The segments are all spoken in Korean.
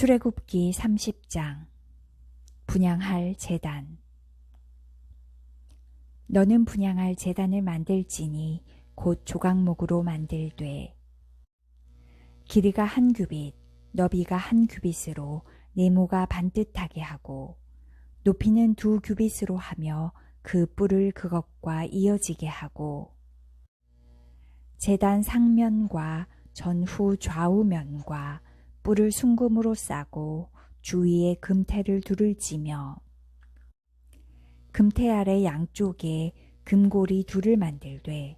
출애굽기 30장. 분양할 재단. 너는 분양할 재단을 만들지니 곧 조각목으로 만들되 길이가 한 규빗 너비가 한 규빗으로 네모가 반듯하게 하고 높이는 두 규빗으로 하며 그 뿔을 그것과 이어지게 하고 재단 상면과 전후 좌우면과 뿔을 순금으로 싸고 주위에 금태를 둘을 찌며 금태 아래 양쪽에 금고리 둘을 만들되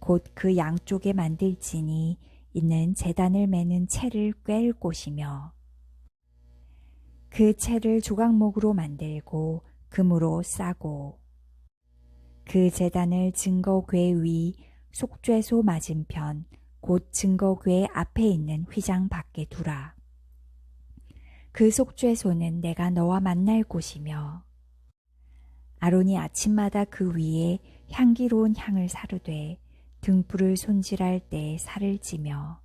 곧 그 양쪽에 만들지니 있는 재단을 매는 채를 꿰을 곳이며 그 채를 조각목으로 만들고 금으로 싸고 그 재단을 증거궤 위 속죄소 맞은편 곧 증거궤 앞에 있는 휘장 밖에 두라. 그 속죄소는 내가 너와 만날 곳이며 아론이 아침마다 그 위에 향기로운 향을 사르되 등불을 손질할 때 살을 찌며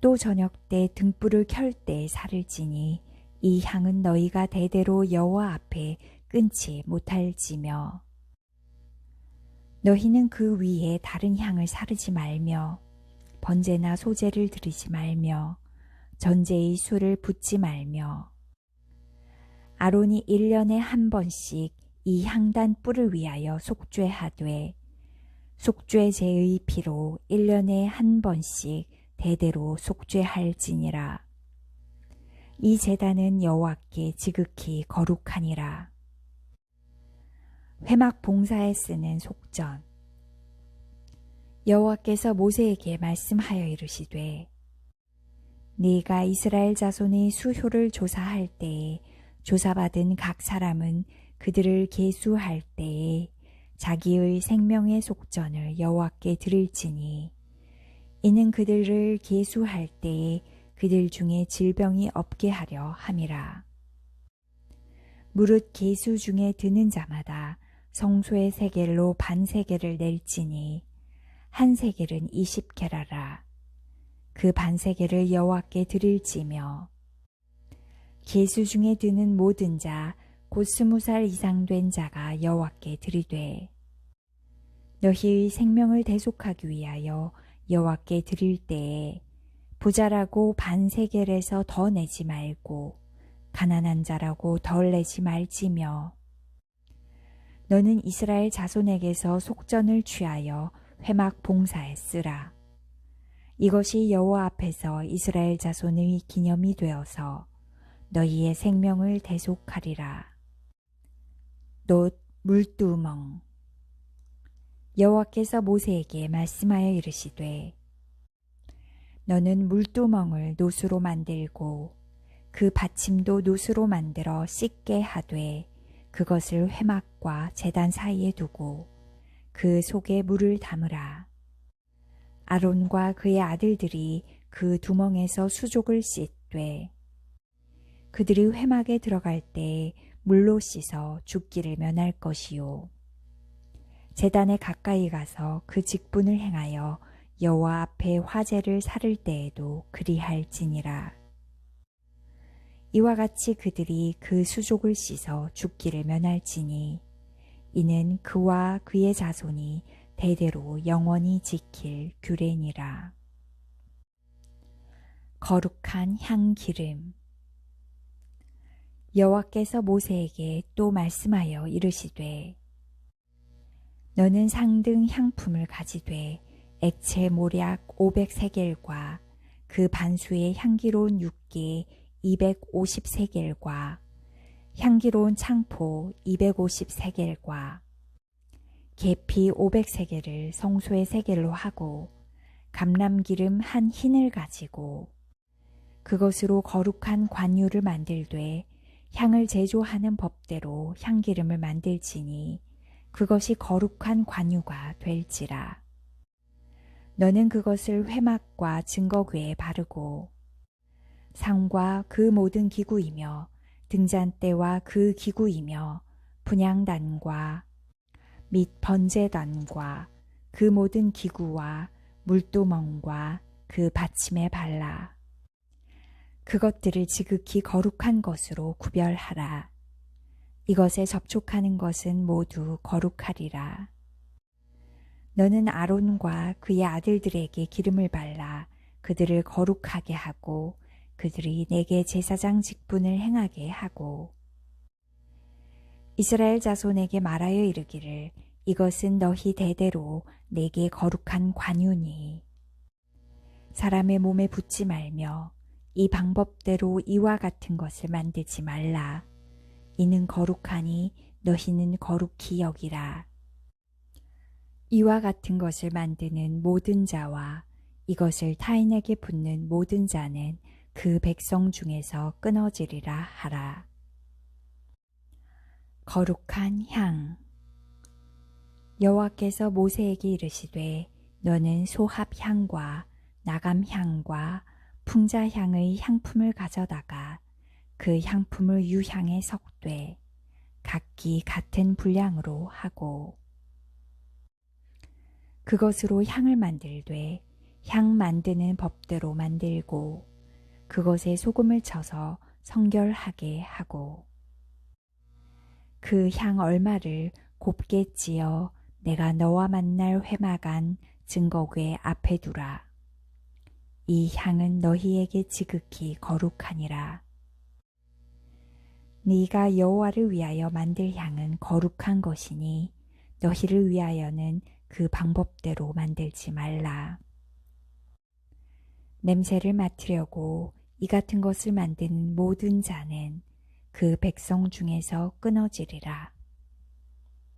또 저녁 때 등불을 켤 때 살을 찌니 이 향은 너희가 대대로 여호와 앞에 끊지 못할지며 너희는 그 위에 다른 향을 사르지 말며 번제나 소제를 드리지 말며 전제의 술을 붓지 말며 아론이 1년에 한 번씩 이 향단 뿔을 위하여 속죄하되 속죄제의 피로 1년에 한 번씩 대대로 속죄할지니라. 이 제단은 여호와께 지극히 거룩하니라. 회막 봉사에 쓰는 속전 여호와께서 모세에게 말씀하여 이르시되 네가 이스라엘 자손의 수효를 조사할 때에 조사받은 각 사람은 그들을 계수할 때에 자기의 생명의 속전을 여호와께 드릴지니 이는 그들을 계수할 때에 그들 중에 질병이 없게 하려 함이라. 무릇 계수 중에 드는 자마다 성소의 세겔로 반 세겔을 낼지니 한 세겔은 이십 개라라. 그 반 세겔을 여호와께 드릴지며 계수 중에 드는 모든 자 곧 스무 살 이상 된 자가 여호와께 드리되 너희의 생명을 대속하기 위하여 여호와께 드릴 때에 부자라고 반 세겔에서 더 내지 말고 가난한 자라고 덜 내지 말지며 너는 이스라엘 자손에게서 속전을 취하여 회막 봉사에 쓰라. 이것이 여호와 앞에서 이스라엘 자손의 기념이 되어서 너희의 생명을 대속하리라. 놋 물두멍 여호와께서 모세에게 말씀하여 이르시되 너는 물두멍을 노수로 만들고 그 받침도 노수로 만들어 씻게 하되 그것을 회막과 재단 사이에 두고 그 속에 물을 담으라. 아론과 그의 아들들이 그 두멍에서 수족을 씻되 그들이 회막에 들어갈 때 물로 씻어 죽기를 면할 것이요. 재단에 가까이 가서 그 직분을 행하여 여호와 앞에 화제를 사를 때에도 그리할지니라. 이와 같이 그들이 그 수족을 씻어 죽기를 면할지니 이는 그와 그의 자손이 대대로 영원히 지킬 규례니라. 거룩한 향기름 여호와께서 모세에게 또 말씀하여 이르시되 너는 상등 향품을 가지되 액체 모략 500세겔과 그 반수의 향기로운 육개 250세겔과 향기로운 창포 250세겔과 계피 500세겔을 성소의 세겔로 하고 감람기름 한 흰을 가지고 그것으로 거룩한 관유를 만들되 향을 제조하는 법대로 향기름을 만들지니 그것이 거룩한 관유가 될지라. 너는 그것을 회막과 증거궤에 바르고 상과 그 모든 기구이며 등잔대와 그 기구이며 분양단과 및 번제단과 그 모든 기구와 물두멍과 그 받침에 발라 그것들을 지극히 거룩한 것으로 구별하라. 이것에 접촉하는 것은 모두 거룩하리라. 너는 아론과 그의 아들들에게 기름을 발라 그들을 거룩하게 하고 그들이 내게 제사장 직분을 행하게 하고 이스라엘 자손에게 말하여 이르기를 이것은 너희 대대로 내게 거룩한 관유니. 사람의 몸에 붙지 말며 이 방법대로 이와 같은 것을 만들지 말라. 이는 거룩하니 너희는 거룩히 여기라. 이와 같은 것을 만드는 모든 자와 이것을 타인에게 붙는 모든 자는 그 백성 중에서 끊어지리라 하라. 거룩한 향 여호와께서 모세에게 이르시되 너는 소합 향과 나감 향과 풍자 향의 향품을 가져다가 그 향품을 유향에 섞되 각기 같은 분량으로 하고 그것으로 향을 만들되 향 만드는 법대로 만들고 그것에 소금을 쳐서 성결하게 하고 그 향 얼마를 곱게 찌어 내가 너와 만날 회막안 증거궤 앞에 두라. 이 향은 너희에게 지극히 거룩하니라. 네가 여호와를 위하여 만들 향은 거룩한 것이니 너희를 위하여는 그 방법대로 만들지 말라. 냄새를 맡으려고 이 같은 것을 만드는 모든 자는 그 백성 중에서 끊어지리라.